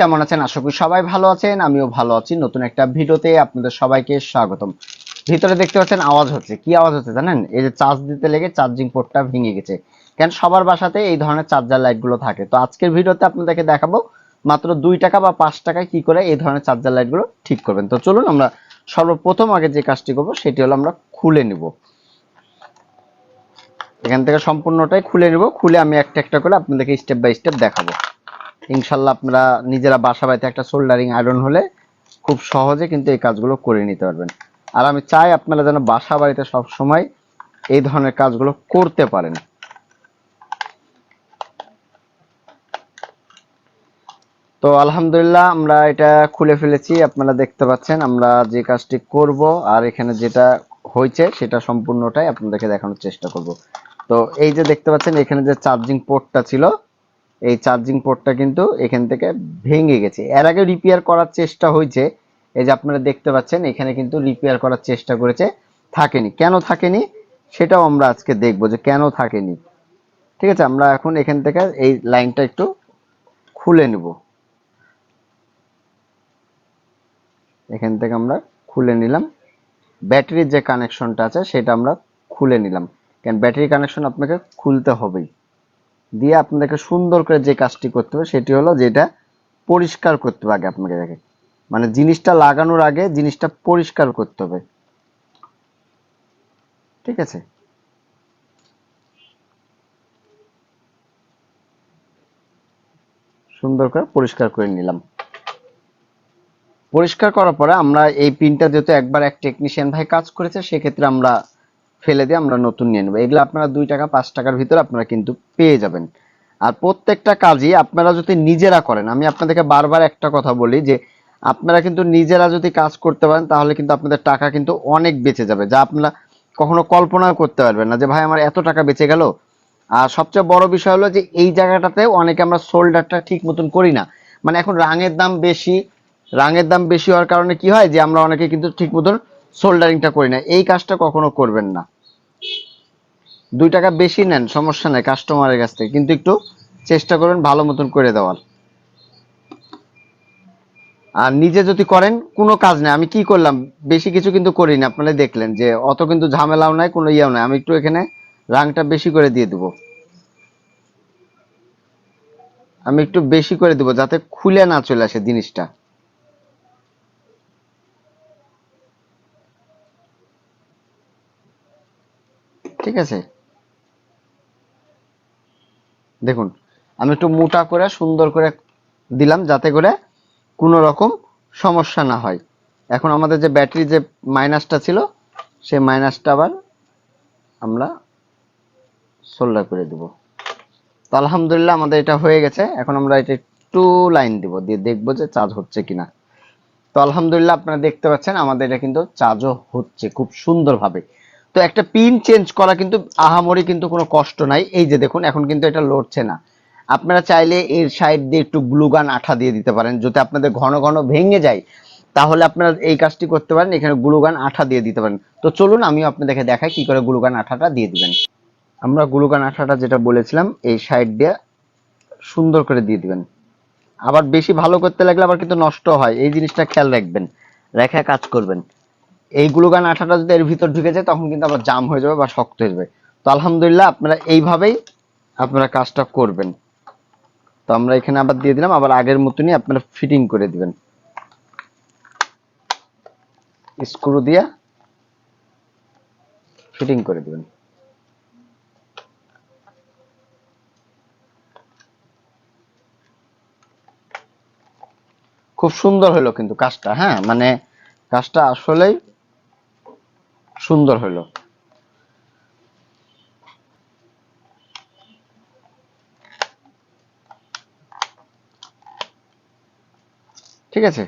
কেমন আছেন? আশা করি সবাই ভালো আছেন, আমিও ভালো আছি। নতুন একটা ভিডিওতে আপনাদের সবাইকে স্বাগতম। ভিতরে দেখতে পাচ্ছেন আওয়াজ হচ্ছে। কি আওয়াজ হচ্ছে জানেন? এই যে চার্জ দিতে লেগে চার্জিং পোর্টটা ভেঙে গেছে। কেন সবার বাসাতে এই ধরনের চার্জার লাইটগুলো থাকে? তো আজকের ভিডিওতে আপনাদেরকে দেখাবো মাত্র দুই টাকা বা পাঁচ টাকায় কি করে এই ধরনের চার্জার লাইটগুলো ঠিক করবেন। তো চলুন আমরা সর্বপ্রথম আগে যে কাজটি করব, সেটি হলো আমরা খুলে নিব। এখান থেকে সম্পূর্ণটাই খুলে নিব। খুলে আমি একটা একটা করে আপনাদেরকে স্টেপ বাই স্টেপ দেখাবো। ইনশাল্লাহ আপনারা নিজেরা বাসা বাড়িতে একটা সোল্ডারিং আয়রন হলে খুব সহজে কিন্তু এই কাজগুলো করে নিতে পারবেন। আর আমি চাই আপনারা যেন বাসা বাড়িতে সব সময় এই ধরনের কাজগুলো করতে পারেন। তো আলহামদুলিল্লাহ আমরা এটা খুলে ফেলেছি, আপনারা দেখতে পাচ্ছেন আমরা যে কাজটি করব আর এখানে যেটা হয়েছে সেটা সম্পূর্ণটাই আপনাদেরকে দেখানোর চেষ্টা করব। তো এই যে দেখতে পাচ্ছেন এখানে যে চার্জিং পোর্টটা ছিল এই চার্জিং পোর্টটা কিন্তু এখান থেকে ভেঙে গেছে। এর আগে রিপেয়ার করার চেষ্টা হয়েছে। এই যে আপনারা দেখতে পাচ্ছেন, এখানে কিন্তু রিপেয়ার করার চেষ্টা করেছে। থাকেনি। কেন থাকেনি? সেটাও আমরা আজকে দেখব যে কেন থাকেনি। ঠিক আছে, আমরা এখন এখান থেকে এই লাইনটা একটু খুলে নেব। এখান থেকে আমরা খুলে নিলাম। ব্যাটারির যে কানেকশনটা আছে, সেটা আমরা খুলে নিলাম। কেন ব্যাটারি কানেকশন আপনাকে খুলতে হবেই। দিয়ে আপনাদেরকে সুন্দর করে যে কাজটি করতে হবে, সেটি হলো যেটা পরিষ্কার করতে হবে আগে আপনাকে দেখে মানে জিনিসটা লাগানোর আগে জিনিসটা পরিষ্কার করতে হবে। ঠিক আছে? সুন্দর করে পরিষ্কার করে নিলাম। পরিষ্কার করার পরে আমরা এই পিনটা যেহেতু একবার এক টেকনিশিয়ান ভাই কাজ করেছে, সেক্ষেত্রে আমরা ফেলে দিয়ে আমরা নতুন নিয়ে নেব। এগুলো আপনারা দুই টাকা, পাঁচ টাকার ভিতরে আপনারা কিন্তু পেয়ে যাবেন। আর প্রত্যেকটা কাজই আপনারা যদি নিজেরা করেন, আমি আপনাদেরকে বারবার একটা কথা বলি যে, আপনারা কিন্তু নিজেরা যদি কাজ করতে পারেন, তাহলে কিন্তু আপনাদের টাকা কিন্তু অনেক বেঁচে যাবে, যা আপনারা কখনো কল্পনাও করতে পারবেন না যে, ভাই, আমার এত টাকা বেঁচে গেল। আর সবচেয়ে বড় বিষয় হলো যে, এই জায়গাটাতে অনেকে আমরা শোল্ডারটা ঠিক মতন করি না। মানে এখন রাঙের দাম বেশি, রাঙের দাম বেশি হওয়ার কারণে কি হয় যে, আমরা অনেকে কিন্তু ঠিক মতন সোল্ডারিংটা করি না। এই কাজটা কখনো করবেন না। দুই টাকা বেশি নেন, সমস্যা নেই কাস্টমারের কাছ থেকে। কিন্তু একটু চেষ্টা করবেন ভালো মতন করে দেওয়ার। আর নিজে যদি করেন, কোনো কাজ নেই। আমি কি করলাম? বেশি কিছু কিন্তু করি না আপনারা দেখলেন যে অত কিন্তু ঝামেলাও নাই, কোনো ইয়েও নাই। আমি একটু এখানে রাংটা বেশি করে দিয়ে দেবো। আমি একটু বেশি করে দেবো, যাতে খুলে না চলে আসে জিনিসটা। ঠিক আছে? দেখুন, আমি একটু মোটা করে, সুন্দর করে দিলাম যাতে করে কোনো রকম সমস্যা না হয়। এখন আমাদের যে ব্যাটারি যে মাইনাসটা ছিল, সেই মাইনাসটা আবার আমরা সোল্ডার করে দেব। তো আলহামদুলিল্লাহ আমাদের এটা হয়ে গেছে। এখন আমরা এটা একটু লাইন দিব, দিয়ে দেখব যে চার্জ হচ্ছে কিনা। তো আলহামদুলিল্লাহ আপনারা দেখতে পাচ্ছেন, আমাদের এটা কিন্তু চার্জও হচ্ছে খুব সুন্দরভাবে। তো একটা পিন চেঞ্জ করা কিন্তু আহামরি কিন্তু কোনো কষ্ট নাই। এই যে দেখুন, এখন কিন্তু এটা লড়ছে না। আপনারা চাইলে এর সাইড দিয়ে একটু গ্লুগান আঠা দিয়ে দিতে পারেন। যদি আপনাদের ঘন ঘন ভেঙে যায়, তাহলে আপনারা এই কাজটি করতে পারেন। এখানে গ্লুগান আঠা দিয়ে দিতে পারেন। তো চলুন, আমিও আপনাদেরকে দেখাই কি করে গ্লুগান আঠাটা দিয়ে দিবেন। আমরা গ্লুগান আঠাটা যেটা বলেছিলাম, এই সাইড দিয়ে সুন্দর করে দিয়ে দিবেন। আবার বেশি ভালো করতে লাগলে আবার কিন্তু নষ্ট হয়। এই জিনিসটা খেয়াল রাখবেন। রেখা কাজ করবেন। এই গ্লুগান আঠাটা যদি এর ভিতর ঢুকে যায়, তখন কিন্তু আবার জাম হয়ে যাবে বা শক্ত হয়ে যাবে। তো আলহামদুলিল্লাহ আপনারা এইভাবেই আপনারা কাজটা করবেন। তো আমরা এখানে আবার দিয়ে দিলাম, আবার আগের মতনই আপনারা ফিটিং করে দিবেন। স্ক্রু দিয়ে ফিটিং করে দিবেন। খুব সুন্দর হলো কিন্তু কাজটা হ্যাঁ? মানে কাজটা আসলেই সুন্দর হলো ঠিক আছে?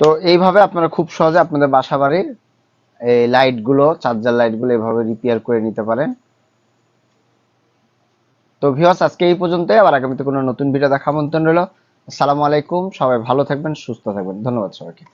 তো এইভাবে আপনারা খুব সহজে আপনাদের বাসা বাড়ির এই লাইটগুলো, চার্জার লাইটগুলো এভাবে রিপেয়ার করে নিতে পারেন। তো ভিউয়ার্স আজকে এই পর্যন্তই। আবার আগামীতে কোনো নতুন ভিডিও দেখা আমন্ত্রণ রইল। আসসালামু আলাইকুম। সবাই ভালো থাকবেন, সুস্থ থাকবেন। ধন্যবাদ সবাইকে।